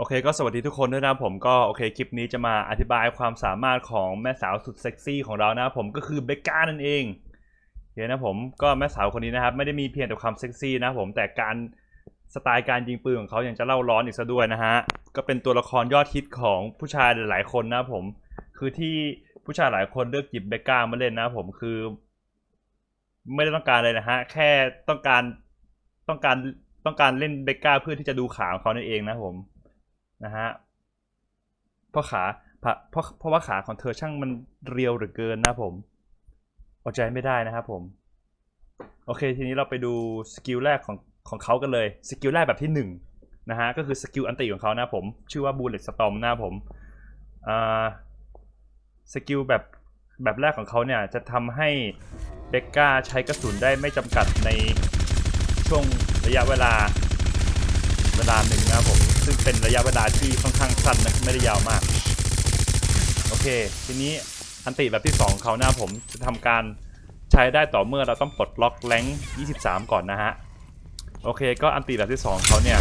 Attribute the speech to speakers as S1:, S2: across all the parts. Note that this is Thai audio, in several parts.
S1: โอเคก็สวัสดีทุกคนด้วยนะผมก็โอเคคลิปนี้จะมาอธิบายความสามารถของแม่สาวสุดเซ็กซี่ของเรานะผมก็คือเบกก้านั่นเองเห็นนะผมก็แม่สาวคนนี้นะครับไม่ได้มีเพียงแต่ความเซ็กซี่นะผมแต่การสไตล์การยิงปืนของเขายังจะเล่าร้อนอีกซะด้วยนะฮะก็เป็นตัวละครยอดฮิตของผู้ชายหลายๆคนนะผมคือที่ผู้ชายหลายคนเลือกหยิบเบกก้ามาเล่นนะผมคือ ไม่ได้ต้องการเลยนะฮะแค่ต้องการต้องการต้องการเล่นเบกก้าเพื่อที่จะดูขาของเขานั่นเองนะผม นะฮะเพราะขาเพราะเพราะเพราะว่าขาของเธอช่างมันเรียวเหลือเกินนะผมอดใจไม่ได้นะครับผม โอเคทีนี้เราไปดูสกิลแรกของของเขากันเลยสกิลแรกแบบที่หนึ่งนะฮะก็คือสกิลอันติของเขานะผมชื่อว่าบูเลตสตอมนะผมอ่าสกิลแบบแบบแรกของเขาเนี่ยจะทำให้เบกก้าใช้กระสุนได้ไม่จำกัดในช่วงระยะเวลา เวลาหนึ่งนะครับผม ซึ่งเป็นระยะเวลาที่ค่อนข้างสั้นนะไม่ได้ยาวมาก โอเค ทีนี้อันติแบบที่2ของเขาหนะครับผมจะทำการใช้ได้ต่อเมื่อเราต้องปลดล็อกแรง23 ก่อนนะฮะ โอเคก็อันติแบบที่2ของเขาเนี่ย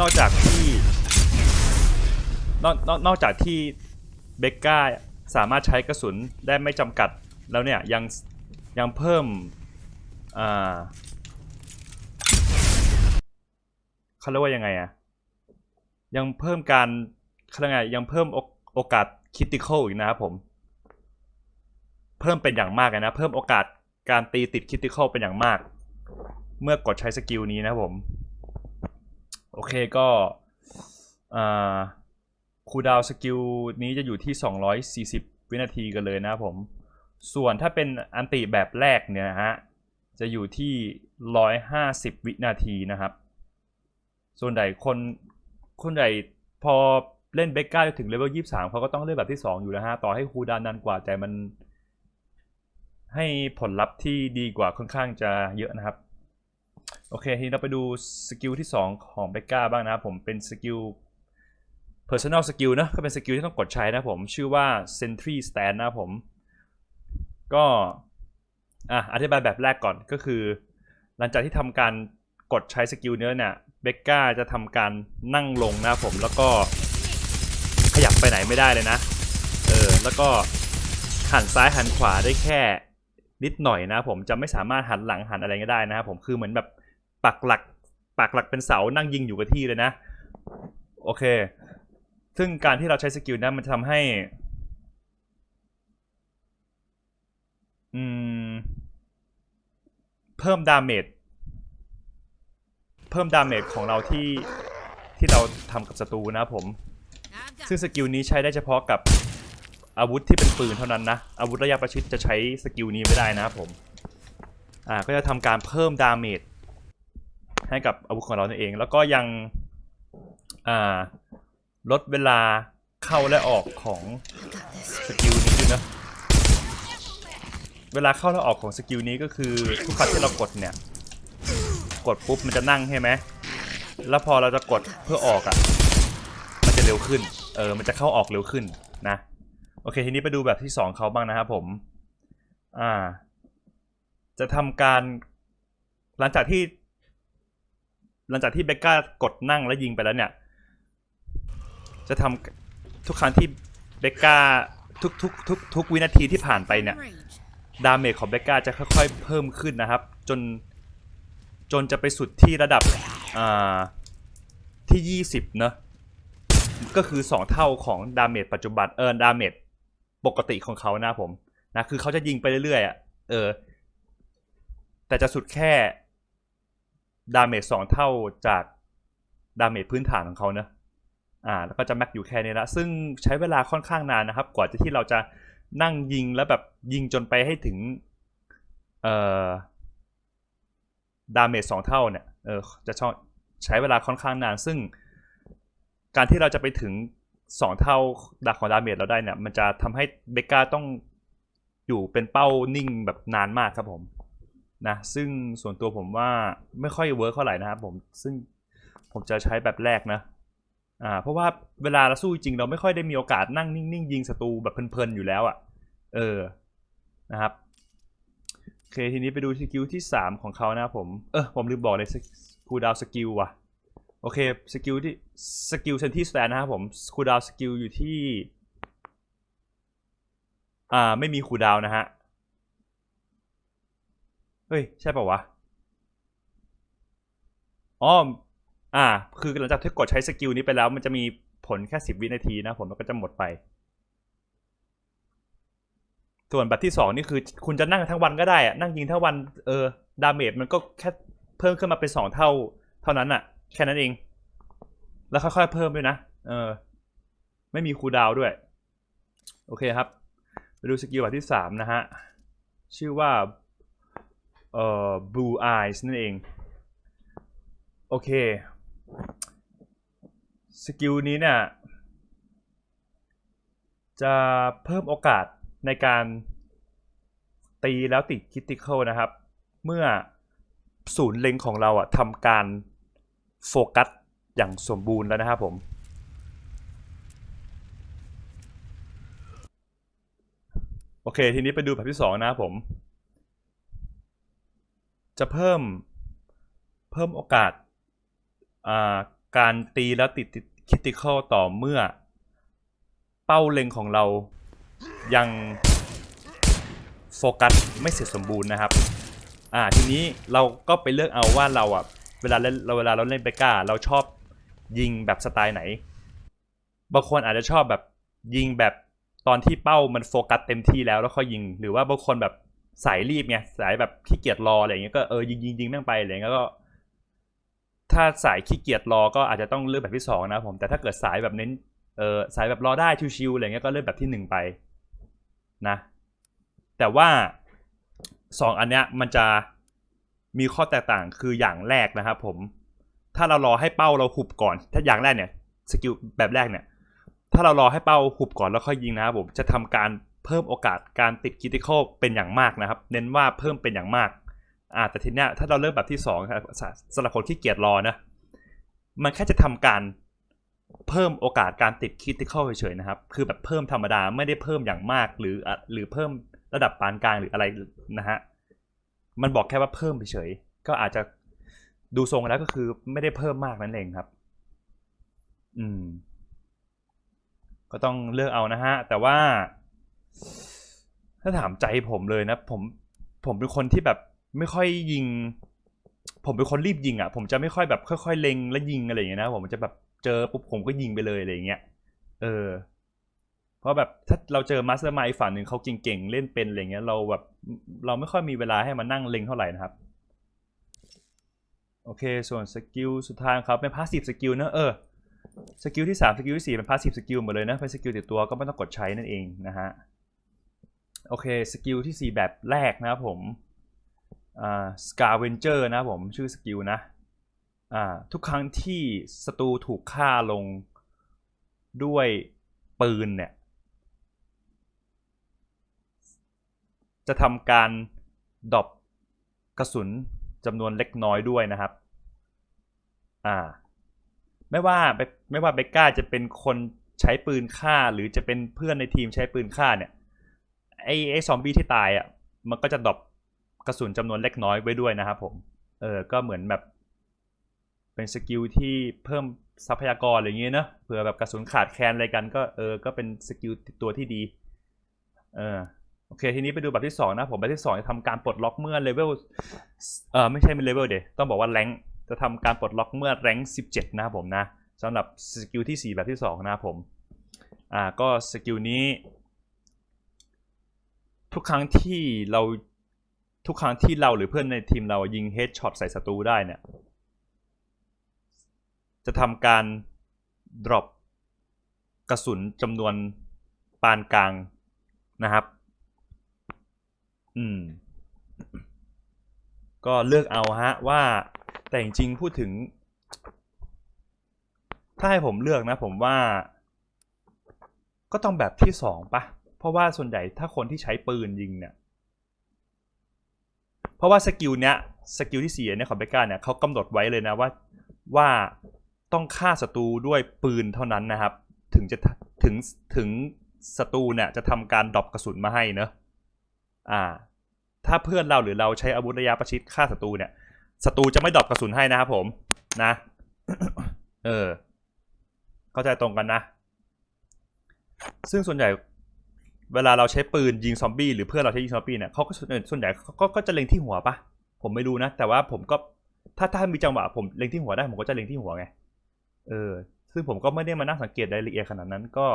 S1: นอกจากที่นอกนอกนอกจากที่เบกก้าสามารถใช้กระสุนได้ไม่จำกัดแล้วเนี่ยยังยังเพิ่มอ่า เขาเรียกว่ายังไงอะยังเพิ่มการเขาเรียกไงยังเพิ่มโอกาสคิติคอลอีกนะครับผม เพิ่มเป็นอย่างมากเลยนะ เพิ่มโอกาสการตีติดคิติคอลเป็นอย่างมาก เมื่อกดใช้สกิลนี้นะผม โอเคก็คูดาวสกิลนี้จะอยู่ที่ 240 วินาทีกันเลยนะผม ส่วนถ้าเป็นอันติแบบแรกเนี่ยฮะ จะอยู่ที่ 150 วินาทีนะครับ ส่วนใหญ่คนคนใหญ่พอเล่นเบกก้าถึงเลเวล23เขาก็ต้องเล่นแบบที่2องอยู่แล้วฮะ ต่อให้คูลดาวน์นานกว่าแต่มัน ให้ผลลัพธ์ที่ดีกว่าค่อนข้างจะเยอะนะครับ โอเค ทีนี้เราไปดูสกิลที่ 2 ของเบกก้าบ้างนะครับผมเป็นสกิล personal skill นะก็เป็นสกิลที่ต้องกดใช้นะผมชื่อว่า sentry stand นะผม ก็อะอธิบายแบบแรกก่อนก็คือ หลังจากที่ทำการกดใช้สกิลเนื้อเนี่ย เบกก้าจะทำการนั่งลงนะผมแล้วก็ขยับไปไหนไม่ได้เลยนะ เออ แล้วก็หันซ้ายหันขวาได้แค่นิดหน่อยนะผมจะไม่สามารถหันหลังหันอะไรก็ได้นะครับผมคือเหมือนแบบปักหลักปักหลักเป็นเสานั่งยิงอยู่กับที่เลยนะ โอเค ซึ่งการที่เราใช้สกิลนั้นมันจะทำให้ อืม เพิ่มดาเมจ พิ่มดาเมจของเราที่ที่เราทำกับศัตรูนะผม ซึ่งสกิลนี้ใช้ได้เฉพาะกับอาวุธที่เป็นปืนเท่านั้นนะ อาวุธระยะประชิดจะใช้สกิลนี้ไม่ได้นะครับผม อ่า ก็จะทำการเพิ่มดาเมจให้กับอาวุธของเราเอง แล้วก็ยัง อ่า ลดเวลาเข้าและออกของสกิลนี้ด้วยนะ เวลาเข้าและออกของสกิลนี้ก็คือทุกครั้งที่เรากดเนี่ย กดปุ๊บมันจะนั่งใช่ไหมแล้วพอเราจะกดเพื่อออกอะ่ะ มันจะเร็วขึ้น เออ มันจะเข้าออกเร็วขึ้นนะ โอเคทีนี้ไปดูแบบที่สองเขาบ้างนะครับผม อ่า จะทำการหลังจากที่ หลังจากที่เบกก้ากดนั่งแล้วยิงไปแล้วเนี่ย จะทำทุกครั้งที่เบกก้าทุกทุกทุกทุกวินาทีที่ผ่านไปเนี่ย ดาเมจของเบกก้าจะค่อยๆเพิ่มขึ้นนะครับ จน จนจะไปสุดที่ระดับอ่าที่ 20เนอะก็คือ 2 เท่าของดาเมจปัจจุบันเออดาเมจปกติของเขานะผมนะคือเขาจะยิงไปเรื่อยๆอะเออ แต่จะสุดแค่ดาเมจ2เท่าจากดาเมจพื้นฐานของเขาเนอะอ่า แล้วก็จะแม็กอยู่แค่นี้ละซึ่งใช้เวลาค่อนข้างนานนะครับ กว่าจะที่เราจะนั่งยิงแล้วแบบยิงจนไปให้ถึง เอ่อ ดาเมจสองเท่าเนี่ยเออจะชอบใช้เวลาค่อนข้างนาน ซึ่งการที่เราจะไปถึงสองเท่าดักของดาเมจเราได้เนี่ยมันจะทำให้เบก้าต้องอยู่เป็นเป้านิ่งแบบนานมากครับผมนะซึ่งส่วนตัวผมว่าไม่ค่อยเวิร์คเท่าไหร่นะครับผมซึ่งผมจะใช้แบบแรกนะอ่าเพราะว่าเวลาเราสู้จริงเราไม่ค่อยได้มีโอกาสนั่งนิ่งๆยิงศัตรูแบบเพลินๆอยู่แล้วอะ่ะเออนะครับ โอเคทีนี้ไปดูสกิลที่ 3 ของเขานะครับผม เออผมลืมบอกเลยคูดาวสกิลว่ะ โอเคสกิลที่สกิลเซนที่สแตนนะครับผมคูดาวสกิลอยู่ที่ อ่าไม่มีคูดาวนะฮะ เฮ้ย ใช่ป่าวะอ๋ออ่า คือหลังจากที่กดใช้สกิลนี้ไปแล้ว มันจะมีผลแค่สิบวินาทีนะผมแล้วก็จะหมดไป ส่วนแบบที่สองนี่คือคุณจะนั่งทั้งวันก็ได้อะนั่งยิงทั้งวันเออดาเมจมันก็แค่เพิ่มขึ้นมาเป็นสองเท่า เท่านั้นอะแค่นั้นเอง แล้วค่อยๆเพิ่มด้วยนะเออ ไม่มีคูดาวด้วย โอเคครับไปดูสกิลแบบที่สามนะฮะ ชื่อว่าเอ่อ blue eyes นั่นเอง โอเคสกิลนี้เนี่ยจะเพิ่มโอกาส ในการตีแล้วติดคิติคอลนะครับ เมื่อศูนย์เล็งของเราอะทำการโฟกัสอย่างสมบูรณ์แล้วนะครับผมโอเค ทีนี้ไปดูแบบที่สองนะครับผม จะเพิ่มเพิ่มโอกาสาการตีแล้วติดคิติคอลต่อเมื่อ เป้าเล็งของเรา ยังโฟกัสไม่เสร็จสมบูรณ์นะครับ อ่าทีนี้เราก็ไปเลือกเอาว่าเราอะเวลาเล่นเราเวลาเราเล่นเบก้าเราชอบยิงแบบสไตล์ไหน บางคนอาจจะชอบแบบยิงแบบตอนที่เป้ามันโฟกัสเต็มที่แล้วแล้วค่อยยิง หรือว่าบางคนแบบสายรีบไงสายแบบขี้เกียจรออะไรเงี้ยก็เออยิงยิงยิงแม่งไปอะไรเงี้ยก็ ถ้าสายขี้เกียจรอก็อาจจะต้องเลือกแบบที่สองนะผมแต่ถ้าเกิดสายแบบเน้นเออสายแบบรอได้ชิวๆอะไรเงี้ยก็เลือกแบบที่หนึ่งไป นะแต่ว่าสองอันเนี้ยมันจะมีข้อแตกต่างคืออย่างแรกนะครับผม ถ้าเรารอให้เป้าเราหุบก่อน ถ้าอย่างแรกเนี่ยสกิลแบบแรกเนี่ย ถ้าเรารอให้เป้าหุบก่อนแล้วค่อยยิงนะครับผมจะทำการเพิ่มโอกาสการติดคิติคอลเป็นอย่างมากนะครับ เน้นว่าเพิ่มเป็นอย่างมากอ่าแต่ทีเนี้ยถ้าเราเริ่มแบบที่สองครับสำหรับคนขี้เกียจรอนะมันแค่จะทำการ เพิ่มโอกาสการติดคิติคอลเฉยๆนะครับ คือแบบเพิ่มธรรมดาไม่ได้เพิ่มอย่างมากหรือหรือเพิ่มระดับปานกลางหรืออะไรนะฮะมันบอกแค่ว่าเพิ่มเฉยๆก็อาจจะดูทรงแล้วก็คือไม่ได้เพิ่มมากนั่นเองครับ อืม ก็ต้องเลือกเอานะฮะ แต่ว่า ถ้าถามใจผมเลยนะ ผม ผมเป็นคนที่แบบไม่ค่อยยิง ผมเป็นคนรีบยิงอะ ผมจะไม่ค่อยแบบค่อยๆเล็งแล้วยิงอะไรอย่างเงี้ยนะ ผมจะแบบ เจอปุ๊บผมก็ยิงไปเลยอะไรอย่างเงี้ย เออ เพราะแบบถ้าเราเจอมาสเตอร์มายฝั่งหนึ่งเขาเก่งๆเล่นเป็นอะไรเงี้ย เราแบบเราไม่ค่อยมีเวลาให้มานั่งเล็งเท่าไหร่นะครับ โอเค ส่วนสกิลสุดท้ายครับเป็นพาสซีฟสกิลเนอะเออสกิลที่3สกิลที่4เป็นพาสซีฟสกิลหมดเลยนะเป็นสกิลติดตัวก็ไม่ต้องกดใช้นั่นเองนะฮะโอเคสกิลที่ 4 แบบแรกนะครับผมอ่า scavenger นะผมชื่อสกิลนะ ทุกครั้งที่ศัตรูถูกฆ่าลงด้วยปืนเนี่ย จะทำการดรอปกระสุนจำนวนเล็กน้อยด้วยนะครับ อ่า ไม่ว่าไม่ว่าเบกก้าจะเป็นคนใช้ปืนฆ่าหรือจะเป็นเพื่อนในทีมใช้ปืนฆ่าเนี่ยไอ้ไอ้ซอมบี้ที่ตายอะมันก็จะดรอปกระสุนจำนวนเล็กน้อยไว้ด้วยนะครับผม เออ ก็เหมือนแบบ เป็นสกิลที่เพิ่มทรัพยากรอะไรอย่างเงี้ยเนอะเผื่อแบบกระสุนขาดแคลนอะไรกันก็เออก็เป็นสกิลตัวที่ดีเออโอเคทีนี้ไปดูแบบที่ 2 นะ ผมแบบที่2จะทำการปลดล็อกเมื่อเลเวลเออไม่ใช่เป็นเลเวลเดต้องบอกว่าแรงจะทำการปลดล็อกเมื่อแรง17 นะครับผมนะสำหรับสกิลที่ 4 แบบที่ 2 นะครับผมอ่าก็สกิลนี้ ทุกครั้งที่เราทุกครั้งที่เราหรือเพื่อนในทีมเรายิงเฮดช็อตใส่ศัตรูได้เนี่ย จะทำการ drop กระสุนจำนวนปานกลางนะครับ อืม ก็เลือกเอาฮะว่าแต่จริงๆพูดถึง ถ้าให้ผมเลือกนะ ผมว่า ก็ต้องแบบที่สองปะเพราะว่าส่วนใหญ่ถ้าคนที่ใช้ปืนยิงเนี่ย เพราะว่าสกิลเนี้ยสกิลที่สี่เนี่ยของเบก้าเนี่ยเขากำหนดไว้เลยนะว่าว่า ต้องฆ่าศัตรูด้วยปืนเท่านั้นนะครับ ถึงจะถึงถึงศัตรูเนี่ยจะทำการดรอปกระสุนมาให้เนอะอ่า ถ้าเพื่อนเราหรือเราใช้อาวุธระยะประชิดฆ่าศัตรูเนี่ยศัตรูจะไม่ดรอปกระสุนให้นะครับผมนะ เออ เข้าใจตรงกันนะ ซึ่งส่วนใหญ่เวลาเราใช้ปืนยิงซอมบี้หรือเพื่อนเราใช้ยิงซอมบี้เนี่ยเขาก็ส่วนใหญ่เขาก็ก็จะเล็งที่หัวปะผมไม่รู้นะ แต่ว่าผมก็ถ้าถ้ามีจังหวะผมเล็งที่หัวได้ผมก็จะเล็งที่หัวไง เออ ซึ่งผมก็ไม่ได้มานั่งสังเกตรายละเอียดขนาดนั้นก็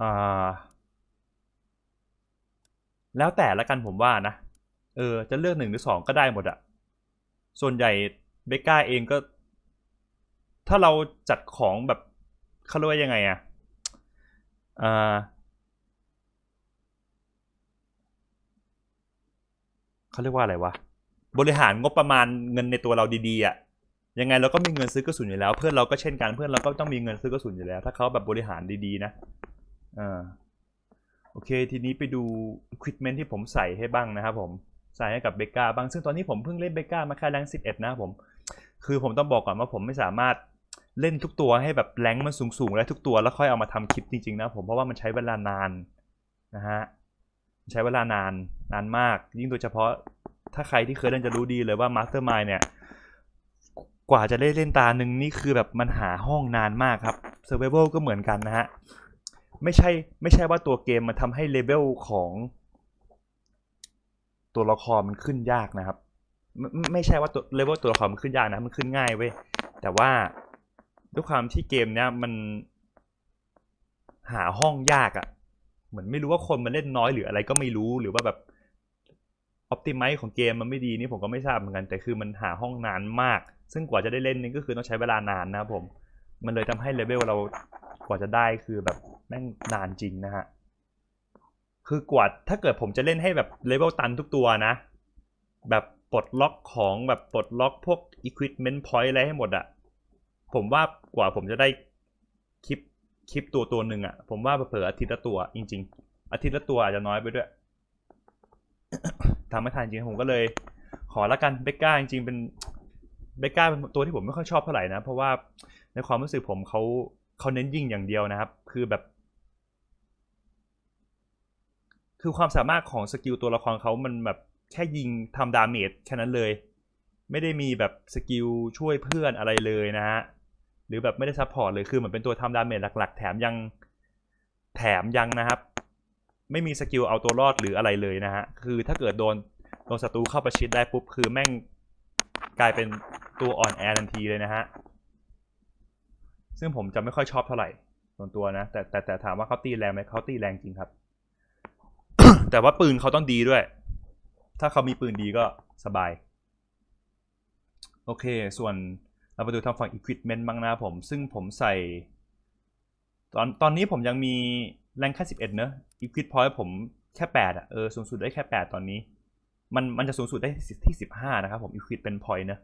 S1: อ่าแล้วแต่ละกันผมว่านะ เออ จะเลือกหนึ่งหรือสองก็ได้หมดอะส่วนใหญ่เบก้าเองก็ ถ้าเราจัดของแบบเขาเรียกว่ายังไงอะอ่าเขาเรียกว่าอะไรวะ บริหารงบประมาณเงินในตัวเราดีๆอะ ยังไงเราก็มีเงินซื้อกระสุนอยู่แล้ว เพื่อนเราก็เช่นกันเพื่อนเราก็ต้องมีเงินซื้อกระสุนอยู่แล้ว ถ้าเขาแบบบริหารดีๆนะอ่าโอเค ทีนี้ไปดู equipment ที่ผมใส่ให้บ้างนะครับผมใส่ให้กับเบก้าบ้างซึ่งตอนนี้ผมเพิ่งเล่นเบก้ามาแค่แรง11 นะครับผม คือผมต้องบอกก่อนว่าผมไม่สามารถเล่นทุกตัวให้แบบแรงมันสูงๆ และทุกตัวแล้วค่อยเอามาทำคลิปจริงๆนะผมเพราะว่ามันใช้เวลานานนะฮะใช้เวลานานนานมาก ยิ่งโดยเฉพาะถ้าใครที่เคยเล่นจะรู้ดีเลยว่า Mastermind เนี่ย กว่าจะได้เล่นตาหนึ่งนี่คือแบบมันหาห้องนานมากครับ Survival ก็เหมือนกันนะฮะ ไม่ใช่ไม่ใช่ว่าตัวเกมมันทำให้เลเวลของ ตัวละครมันขึ้นยากนะครับ ไม่ไม่ใช่ว่าตัวเลเวลตัวละครมันขึ้นยากนะ มันขึ้นง่ายเว้ย แต่ว่าด้วยความที่เกมเนี้ยมันหาห้องยากอะ่ะ เหมือนไม่รู้ว่าคนมาเล่นน้อยหรืออะไรก็ไม่รู้หรือว่าแบบ ออ t ติไม e ของเกมมันไม่ดีนี่ผมก็ไม่ทราบเหมือนกัน แต่คือมันหาห้องนานมาก ซึ่งกว่าจะได้เล่นนี่ก็คือต้องใช้เวลานานนะครับผม มันเลยทำให้เลเวลเรากว่าจะได้คือแบบแม่งนานจริงนะฮะ คือกว่าถ้าเกิดผมจะเล่นให้แบบเลเวลตันทุกตัวนะ แบบปลดล็อกของแบบปลดล็อกพวก equipment point อะไรให้หมดอะผมว่ากว่าผมจะได้คลิปคลิปตัวตัวหนึ่งอะผมว่าเผลออาทิตย์ละตัวจริง ๆ อาทิตย์ละตัวอาจจะน้อยไปด้วย ทำไม่ทันจริงผมก็เลย ขอละกันเบก้าจริงๆเป็นเบก้าเป็นตัวที่ผมไม่ค่อยชอบเท่าไหร่นะ เพราะว่าในความรู้สึกผมเขาเขาเน้นยิงอย่างเดียวนะครับ คือแบบ คือความสามารถของสกิลตัวละครเขามันแบบแค่ยิงทำดาเมจแค่นั้นเลย ไม่ได้มีแบบสกิลช่วยเพื่อนอะไรเลยนะฮะหรือแบบไม่ได้ซัพพอร์ตเลยคือเหมือนเป็นตัวทำดาเมจหลัก ๆ แถมยังแถมยังนะครับ ไม่มีสกิลเอาตัวรอดหรืออะไรเลยนะฮะ คือถ้าเกิดโดนโดนศัตรูเข้าประชิดได้ปุ๊บ คือแม่งกลายเป็นตัวอ่อนแอทันทีเลยนะฮะ ซึ่งผมจะไม่ค่อยชอบเท่าไหร่ส่วนตัวนะ แต่แต่แต่ถามว่าเขาตีแรงไหมเขาตีแรงจริงครับ แต่ว่าปืนเขาต้องดีด้วย ถ้าเขามีปืนดีก็สบาย โอเค ส่วนเราไปดูทางฝั่ง Equipment บ้างนะผม ซึ่งผมใส่ ตอนตอนนี้ผมยังมีแรงแค่11เนอะ Equip Point ผมแค่8อะเออสูงสุดได้แค่8ตอนนี้ มันมันจะสูงสุดได้ที่15นะครับผม Equip เป็น Point เนอะ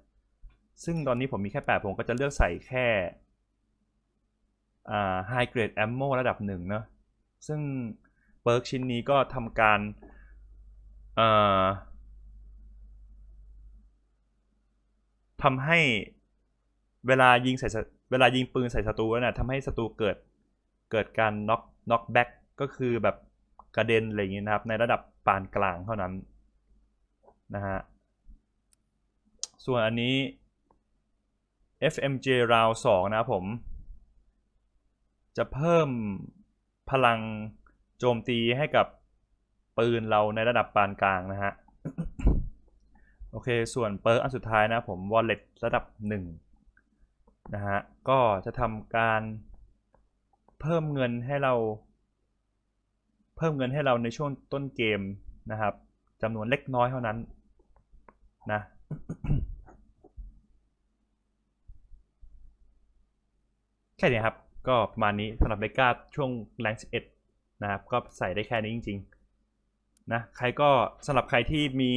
S1: ซึ่งตอนนี้ผมมีแค่8ผมก็จะเลือกใส่แค่อ่า High Grade Ammo ระดับ1เนอะซึ่งเปิร์กชิ้นนี้ก็ทำการเอ่อทำให้เวลายิงใส่เวลายิงปืนใส่ศัตรูแล้วนะทำให้ศัตรูเกิดเกิดการน็อกน็อกแบ็ก ก็คือแบบกระเด็นอะไรอย่างนี้นะครับ ในระดับปานกลางเท่านั้นนะฮะส่วนอันนี้ FMJ round 2 นะครับผม จะเพิ่มพลังโจมตีให้กับปืนเราในระดับปานกลางนะฮะ โอเค ส่วนเปิร์กอันสุดท้ายนะผม Wallet ระดับ 1 นะฮะ ก็จะทำการเพิ่มเงินให้เรา เพิ่มเงินให้เราในช่วงต้นเกมนะครับจำนวนเล็กน้อยเท่านั้นนะแค่นี้ครับ ก็ประมาณนี้สำหรับเบก้าช่วงแรง11 นะครับ ก็ใส่ได้แค่นี้จริง ๆ นะ ใครก็สำหรับใครที่มี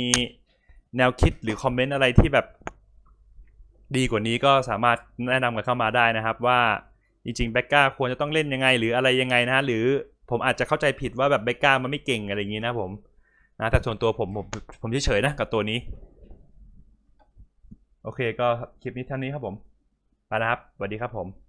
S1: แนวคิดหรือคอมเมนต์อะไรที่แบบดีกว่านี้ก็สามารถแนะนำกันเข้ามาได้นะครับว่าจริงๆเบก้าควรจะต้องเล่นยังไง หรืออะไรยังไงนะหรือ ผมอาจจะเข้าใจผิดว่าแบบเบก้ามันไม่เก่งอะไรอย่างนี้นะผมนะแต่ส่วนตัวผมผมผมเฉยๆนะกับตัวนี้ โอเคก็คลิปนี้เท่านี้ครับผมไปนะครับสวัสดีครับผม